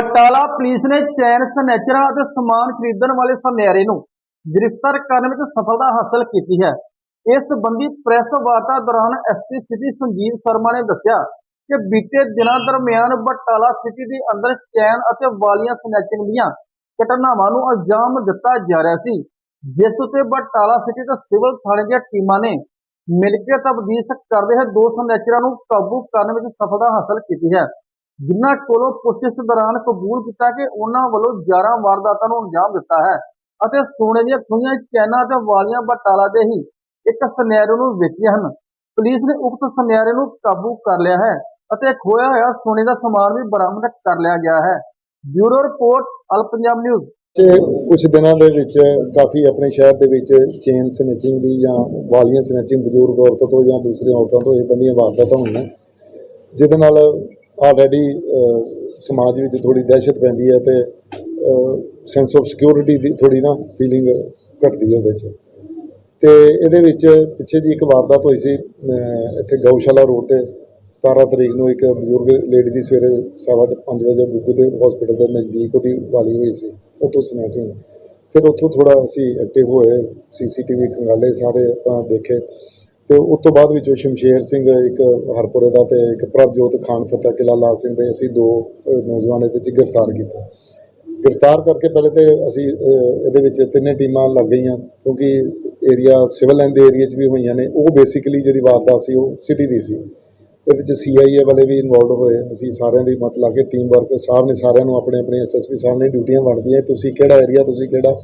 Batala police ਨੇ ਚੈਨ ਸਨੈਚਰਾਂ ਅਤੇ ਸਮਾਨ ਖਰੀਦਣ ਵਾਲੇ ਸੁਨਿਆਰੇ ਨੂੰ ਗ੍ਰਿਫਤਾਰ ਕਰਨ ਵਿੱਚ ਸਫਲਤਾ ਹਾਸਲ ਕੀਤੀ ਹੈ। ਇਸ ਸੰਬੰਧੀ ਪ੍ਰੈਸ ਵਾਰਤਾ ਦੌਰਾਨ ਐਸਪੀ ਸਿਟੀ ਸੰਜੀਵ ਸ਼ਰਮਾ ਨੇ ਦੱਸਿਆ ਕਿ ਬੀਤੇ ਦਿਨਾਂ ਦਰਮਿਆਨ ਬਟਾਲਾ ਸਿਟੀ ਦੇ ਅੰਦਰ ਚੈਨ ਅਤੇ ਵਾਲੀਆਂ ਸਨੈਚਿੰਗ ਦੀਆਂ ਘਟਨਾਵਾਂ ਨੂੰ ਅੰਜਾਮ ਦਿੱਤਾ ਜਾ ਰਿਹਾ ਸੀ, ਜਿਸ ਉਤੇ ਬਟਾਲਾ ਸਿਟੀ ਦੇ ਸਿਵਲ ਥਾਣੇ ਦੀਆਂ ਟੀਮਾਂ ਨੇ ਮਿਲ ਕੇ ਤਬਦੀਲ ਕਰਦੇ ਹੋਏ ਦੋ ਸਨੈਚਰਾਂ ਨੂੰ ਕਾਬੂ ਕਰਨ ਵਿੱਚ ਸਫਲਤਾ ਹਾਸਲ ਕੀਤੀ ਹੈ। ਜਿਨ੍ਹਾਂ ਕੋਲੋਂ ਪੁੱਛਿਸ਼ ਦੌਰਾਨ ਕਬੂਲ ਕੀਤਾ ਕਿ ਉਹਨਾਂ ਵੱਲੋਂ 11 ਵਾਰਦਾਤਾਂ ਨੂੰ ਅੰਜਾਮ ਦਿੱਤਾ ਹੈ ਅਤੇ ਸੋਨੇ ਦੀਆਂ ਖੂਹੀਆਂ ਚੈਨਾਂ ਤੇ ਵਾਲੀਆਂ ਬਟਾਲਾ ਦੇ ਹੀ ਇੱਕ ਸੁਨਿਆਰੇ ਨੂੰ ਵੇਚੀਆਂ ਹਨ। ਪੁਲਿਸ ਨੇ ਉਕਤ ਸੁਨਿਆਰੇ ਨੂੰ ਕਾਬੂ ਕਰ ਲਿਆ ਹੈ ਅਤੇ ਖੋਇਆ ਹੋਇਆ ਸੋਨੇ ਦਾ ਸਮਾਨ ਵੀ ਬਰਾਮਦ ਕਰ ਲਿਆ ਗਿਆ ਹੈ। Bureau report, all Punjab news. ਤੇ ਕੁਝ ਦਿਨਾਂ ਦੇ ਵਿੱਚ ਕਾਫੀ ਆਪਣੇ ਸ਼ਹਿਰ ਦੇ ਵਿੱਚ ਚੇਨ ਸਨੈਚਿੰਗ ਦੀ ਜਾਂ ਵਾਲੀਆਂ ਸਨੈਚਿੰਗ ਬਜ਼ੁਰਗ ਔਰਤਾਂ ਤੋਂ ਜਾਂ ਦੂਸਰੀਆਂ ਔਰਤਾਂ ਤੋਂ ਇਦਾਂ ਦੀਆਂ ਵਾਰਦਾਤਾਂ ਹੋਈਆਂ, ਜਿਹਦੇ ਨਾਲ ਆਲਰੇਡੀ ਸਮਾਜ ਵਿੱਚ ਥੋੜੀ ਦਹਿਸ਼ਤ ਪੈਂਦੀ ਹੈ ਤੇ ਸੈਂਸ ਆਫ ਸਿਕਿਉਰਿਟੀ ਦੀ ਥੋੜੀ ਨਾ ਫੀਲਿੰਗ ਘਟਦੀ ਹੈ ਉਹਦੇ 'ਚ। ਤੇ ਇਹਦੇ ਵਿੱਚ ਪਿੱਛੇ ਦੀ ਇੱਕ ਵਾਰਦਾਤ ਹੋਈ ਸੀ ਇੱਥੇ ਗਊਸ਼ਾਲਾ ਰੋਡ ਤੇ 17 ਤਰੀਕ ਨੂੰ ਇੱਕ ਬਜ਼ੁਰਗ ਲੇਡੀ ਦੀ ਸਵੇਰੇ ਸਵਾ ਪੰਜ ਵਜੇ ਗੁੱਗੂ ਦੇ ਹਸਪੀਟਲ ਦੇ ਨਜ਼ਦੀਕ ਉਹਦੀ ਵਾਲੀ ਹੋਈ ਸੀ ਉੱਥੋਂ ਸਨੈਚ ਹੋਈ ਫਿਰ ਉੱਥੋਂ ਥੋੜਾ ਅਸੀਂ ਐਕਟਿਵ ਹੋਏ ਸੀਸੀਟੀਵੀ ਖੰਗਾਲੇ ਸਾਰੇ ਆਪਣਾ ਦੇਖੇ। ਤੇ ਉਸ ਤੋਂ ਬਾਅਦ ਵਿੱਚੋਂ ਸ਼ਮਸ਼ੇਰ ਸਿੰਘ ਇੱਕ ਹਰਪੁਰੇ ਦਾ ਤੇ ਇੱਕ ਪ੍ਰਭਜੋਤ ਖਾਨ ਫਤਿਹ ਕਿਲਾ ਲਾਲ ਸਿੰਘ ਦੇ ਅਸੀਂ ਦੋ ਨੌਜਵਾਨ ਇਹਦੇ ਵਿੱਚ ਗ੍ਰਿਫਤਾਰ ਕੀਤੇ। ਗ੍ਰਿਫਤਾਰ ਕਰਕੇ ਪਹਿਲੇ ਤੇ ਅਸੀਂ ਇਹਦੇ ਵਿੱਚ ਤਿੰਨੇ ਟੀਮਾਂ ਲੱਗ ਗਈਆਂ, ਕਿਉਂਕਿ ਏਰੀਆ ਸਿਵਲ ਲਾਈਨ ਦੇ ਏਰੀਆ 'ਚ ਵੀ ਹੋਈਆਂ ਨੇ। ਉਹ ਬੇਸਿਕਲੀ ਜਿਹੜੀ ਵਾਰਦਾਤ ਸੀ, ਉਹ ਸਿਟੀ ਦੀ ਸੀ। ਇਹਦੇ ਵਿੱਚ ਸੀਆਈਏ ਵਾਲੇ ਵੀ ਇਨਵੋਲਡ ਹੋਏ। ਅਸੀਂ ਸਾਰਿਆਂ ਦੀ ਮਤ ਲਾ ਕੇ ਟੀਮ ਵਰਕ ਸਾਰ ਨੇ ਸਾਰਿਆਂ ਨੂੰ ਆਪਣੇ ਆਪਣੇ ਐਸਐਸਪੀ ਸਾਹਿਬ ਨੇ ਡਿਊਟੀਆਂ ਵੰਡਦੀਆਂ ਤੁਸੀਂ ਕਿਹੜਾ ਏਰੀਆ ਤੁਸੀਂ ਕਿਹੜਾ?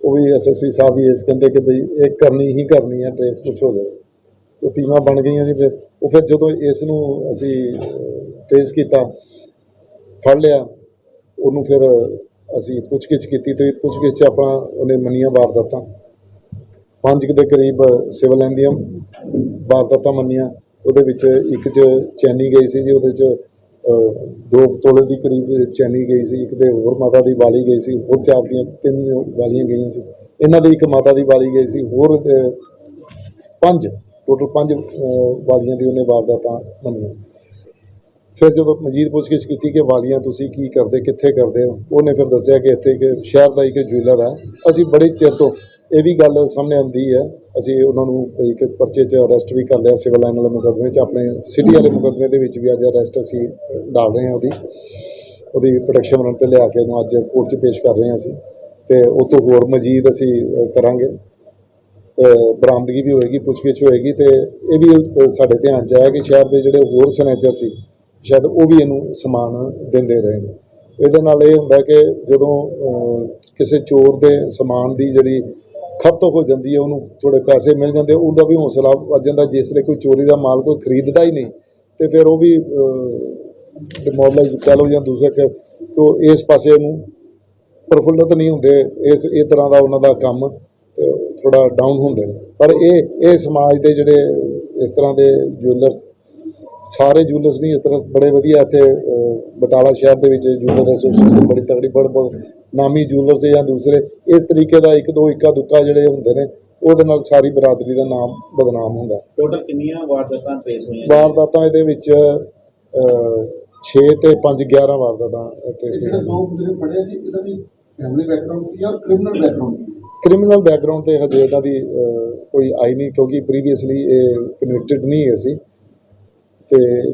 ਉਹ ਵੀ ਐਸਐਸਪੀ ਸਾਹਿਬ ਵੀ ਇਸ ਕਹਿੰਦੇ ਕਿ ਬਈ ਇਹ ਕਰਨੀ ਹੀ ਕਰਨੀ ਹੈ ਟ੍ਰੇਸ ਕੁਛ ਹੋ ਜਾਵੇ। ਟੀਮਾਂ ਬਣ ਗਈਆਂ ਜੀ, ਫਿਰ ਉਹ ਫਿਰ ਜਦੋਂ ਇਸ ਨੂੰ ਅਸੀਂ ਟ੍ਰੇਸ ਕੀਤਾ, ਫੜ ਲਿਆ, ਉਹਨੂੰ ਫਿਰ ਅਸੀਂ ਪੁੱਛਗਿੱਛ ਕੀਤੀ ਤੇ ਪੁੱਛਗਿੱਛ 'ਚ ਆਪਣਾ ਉਹਨੇ ਮੰਨੀਆਂ ਵਾਰਦਾਤਾਂ। ਪੰਜ ਕੁ ਦੇ ਕਰੀਬ ਸਿਵਲ ਲਾਈਨ ਦੀਆਂ ਵਾਰਦਾਤਾਂ ਮੰਨੀਆਂ, ਉਹਦੇ ਵਿੱਚ ਇੱਕ 'ਚ ਚੈਨੀ ਗਈ ਸੀ ਜੀ, ਉਹਦੇ 'ਚ ਦੋ ਤੋਲੇ ਦੀ ਕਰੀਬ ਚੈਨੀ ਗਈ ਸੀ, ਇੱਕ ਦੇ ਹੋਰ ਮਾਤਾ ਦੀ ਵਾਲੀ ਗਈ ਸੀ, ਹੋਰ ਚਾਰ ਦੀਆਂ ਤਿੰਨ ਵਾਲੀਆਂ ਗਈਆਂ ਸੀ। ਇਹਨਾਂ ਦੀ ਇੱਕ ਮਾਤਾ ਦੀ ਵਾਲੀ ਗਈ ਸੀ, ਹੋਰ ਪੰਜ। ਟੋਟਲ ਪੰਜ ਵਾਲੀਆਂ ਦੀ ਉਹਨੇ ਵਾਰਦਾਤਾਂ ਮੰਨੀਆਂ। ਫਿਰ ਜਦੋਂ ਮਜੀਦ ਪੁੱਛਗਿੱਛ ਕੀਤੀ ਕਿ ਵਾਲੀਆਂ ਤੁਸੀਂ ਕੀ ਕਰਦੇ, ਕਿੱਥੇ ਕਰਦੇ ਹੋ, ਉਹਨੇ ਫਿਰ ਦੱਸਿਆ ਕਿ ਇੱਥੇ ਇੱਕ ਸ਼ਹਿਰ ਦਾ ਇੱਕ ਜੁਐਲਰ ਹੈ। ਅਸੀਂ ਬੜੇ ਚਿਰ ਤੋਂ ਇਹ ਵੀ ਗੱਲ ਸਾਹਮਣੇ ਆਉਂਦੀ ਹੈ। ਅਸੀਂ ਉਹਨਾਂ ਨੂੰ ਇੱਕ ਪਰਚੇ 'ਚ ਅਰੈਸਟ ਵੀ ਕਰ ਲਿਆ ਸਿਵਲ ਲਾਈਨ ਵਾਲੇ ਮੁਕੱਦਮੇ 'ਚ। ਆਪਣੇ ਸਿਟੀ ਵਾਲੇ ਮੁਕੱਦਮੇ ਦੇ ਵਿੱਚ ਵੀ ਅੱਜ ਅਰੈਸਟ ਅਸੀਂ ਡਾਲ ਰਹੇ ਹਾਂ ਉਹਦੀ। ਉਹਦੀ ਪ੍ਰੋਟੈਕਸ਼ਨ ਵਾਰੰਟ ਤੇ ਲਿਆ ਕੇ ਉਹਨੂੰ ਅੱਜ ਕੋਰਟ 'ਚ ਪੇਸ਼ ਕਰ ਰਹੇ ਹਾਂ ਅਸੀਂ। ਤੇ ਉਹ ਤੋਂ ਹੋਰ ਮਜੀਦ ਅਸੀਂ ਕਰਾਂਗੇ। ਬਰਾਮਦਗੀ ਵੀ ਹੋਏਗੀ, ਪੁੱਛਗਿੱਛ ਹੋਏਗੀ ਤੇ ਇਹ ਵੀ ਸਾਡੇ ਧਿਆਨ 'ਚ ਆਇਆ ਕਿ ਸ਼ਹਿਰ ਦੇ ਜਿਹੜੇ ਹੋਰ ਸਨੈਚਰ ਸੀ, ਸ਼ਾਇਦ ਉਹ ਵੀ ਇਹਨੂੰ ਸਮਾਨ ਦਿੰਦੇ ਰਹੇ ਨੇ। ਇਹਦੇ ਨਾਲ ਇਹ ਹੁੰਦਾ ਕਿ ਜਦੋਂ ਕਿਸੇ ਚੋਰ ਦੇ ਸਮਾਨ ਦੀ ਜਿਹੜੀ ਖਪਤ ਹੋ ਜਾਂਦੀ ਹੈ, ਉਹਨੂੰ ਥੋੜੇ ਪੈਸੇ ਮਿਲ ਜਾਂਦੇ ਉਹਦਾ ਵੀ ਹੌਸਲਾ ਵੱਜ ਜਾਂਦਾ। ਜਿਸ ਲਈ ਕੋਈ ਚੋਰੀ ਦਾ ਮਾਲ ਕੋਈ ਖਰੀਦਦਾ ਹੀ ਨਹੀਂ, ਤੇ ਫਿਰ ਉਹ ਵੀ ਡਿਮੋਰਲਾਈਜ਼ ਕਹ ਲਓ ਜਾਂ ਦੂਸਰਾ ਕਿ ਉਹ ਇਸ ਪਾਸੇ ਨੂੰ ਪ੍ਰਫੁੱਲਤ ਨਹੀਂ ਹੁੰਦੇ, ਇਸ, ਇਹ ਤਰ੍ਹਾਂ ਦਾ ਉਹਨਾਂ ਦਾ ਕੰਮ ਤੇ ਥੋੜਾ ਡਾਊਨ ਹੁੰਦੇ ਨੇ। ਪਰ ਇਹ ਇਹ ਸਮਾਜ ਦੇ ਜਿਹੜੇ ਇਸ ਤਰ੍ਹਾਂ ਦੇ ਜੁਐਲਰਸ ਸਾਰੇ ਜੁਐਲਰਸ ਨਹੀਂ ਇਸ ਤਰ੍ਹਾਂ ਬੜੇ ਵਧੀਆ ਇੱਥੇ ਬਟਾਲਾ ਸ਼ਹਿਰ ਦੇ ਵਿੱਚ ਜੁਐਲਰ ਐਸੋਸੀਏਸ਼ਨ ਬੜੀ ਤਗੜੀ ਬੜ ਬਹੁਤ ਨਾਮੀ ਜੁਐਲਰਸ ਜਾਂ ਦੂਸਰੇ ਇਸ ਤਰੀਕੇ ਦਾ ਇੱਕ ਦੋ ਇੱਕਾ ਦੁੱਕਾ ਜਿਹੜੇ ਹੁੰਦੇ ਨੇ ਉਹਦੇ ਨਾਲ ਸਾਰੀ ਬਰਾਦਰੀ ਦਾ ਨਾਮ ਬਦਨਾਮ ਹੁੰਦਾ। ਟੋਟਲ ਕਿੰਨੀਆਂ ਵਾਰਦਾਤਾਂ ਟ੍ਰੇਸ ਹੋਈਆਂ ਵਾਰਦਾਤਾਂ ਇਹਦੇ ਵਿੱਚ 6 ਤੇ 5 11 ਵਾਰਦਾਤਾਂ ਟ੍ਰੇਸ ਜਿਹੜਾ ਹੋਈਆਂ ਦੋ ਜਿਹੜੇ ਫੜਿਆ ਜੀ ਇਹਨਾਂ ਦੀ ਫੈਮਿਲੀ ਬੈਕਗ੍ਰਾਉਂਡ ਕੀ ਆ ਔਰ ਕ੍ਰਿਮੀਨਲ ਬੈਕਗ੍ਰਾਉਂਡ ਕ੍ਰਿਮੀਨਲ ਬੈਕਗ੍ਰਾਉਂਡ ਤੇ ਹਜੇ ਇਹਨਾਂ ਦੀ ਕੋਈ ਆਈ ਨਹੀਂ ਕਿਉਂਕਿ ਪ੍ਰੀਵੀਅਸਲੀ ਇਹ ਕਨਵਿਕਟਡ ਨਹੀਂ ਹੈ ਸੀ। ਤੇ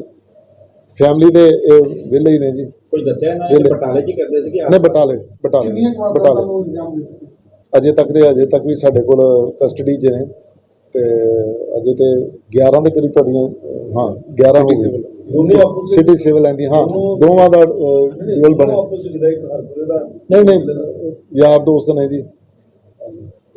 ਫੈਮਿਲੀ ਦੇ ਇਹ ਵਿਲੇ ਹੀ ਨੇ ਜੀ। ਕੋਈ ਦੱਸਿਆ ਨਾ। ਬਟਾਲੇ ਹੀ ਕਰਦੇ ਸੀ ਕਿ ਨੇ ਬਟਾਲੇ ਬਟਾਲੇ ਕੁ ਅਜੇ ਤੱਕ ਦੇ ਅਜੇ ਤੱਕ ਵੀ ਸਾਡੇ ਕੋਲ ਕਸਟਡੀ 'ਚ ਨੇ। ਤੇ ਅਜੇ ਤੇ 11 ਦੇ ਕਰੀਬ ਤੁਹਾਡੀਆਂ ਹਾਂ 11 ਹੋ ਆਪਸ ਸਿਟੀ ਸਿਵਲ ਲੈਂਦੀ ਹਾਂ ਦੋਵਾਂ ਦਾ ਡਿਊਲ ਬਣਿਆ। ਨਹੀਂ ਨਹੀਂ ਯਾਰ ਦੋਸਤ ਨੇ ਜੀ।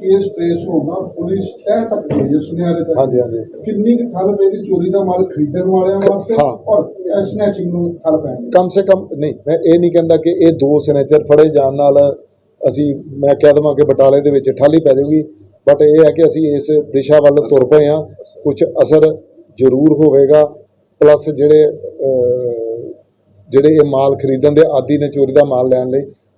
ਕੇਸ ਟ੍ਰੇਸ ਹੋਣਾ ਪੁਲਿਸ ਤਹਿ ਤੱਕ ਗਈ ਹੈ ਸੁਨਿਆਰੇ ਤੱਕ ਹਾਂਜੀ ਹਾਂਜੀ। ਕਿੰਨੀ ਕੁ ਪਏਗੀ ਚੋਰੀ ਦਾ ਮਾਲ ਖਰੀਦਣ ਵਾਲਿਆਂ ਵਾਸਤੇ ਹਾਂ। ਔਰ ਸਨੈਚਿੰਗ ਨੂੰ ਠੱਲ ਪੈਣੀ ਕਮ ਸੇ ਕਮ ਨਹੀਂ ਮੈਂ ਇਹ ਨਹੀਂ ਕਹਿੰਦਾ ਕਿ ਇਹ ਦੋ ਸਿਗਨੇਚਰ ਫੜੇ ਜਾਣ ਨਾਲ ਅਸੀਂ ਮੈਂ ਕਹਿ ਦੇਵਾਂ ਕਿ ਬਟਾਲੇ ਦੇ ਵਿੱਚ ਠਾਲੀ ਪੈ ਜਾਊਗੀ ਬਟ ਇਹ ਹੈ ਕਿ ਅਸੀਂ ਇਸ ਦਿਸ਼ਾ ਵੱਲ ਤੁਰ ਪਏ ਹਾਂ। ਕੁਝ ਅਸਰ ਜ਼ਰੂਰ ਹੋਵੇਗਾ ਪਲੱਸ ਜਿਹੜੇ ਅਹ, ਜਿਹੜੇ ਇਹ ਮਾਲ ਖਰੀਦਣ ਦੇ ਆਦੀ ਨੇ ਚੋਰੀ ਦਾ ਮਾਲ ਲੈਣ ਲਈ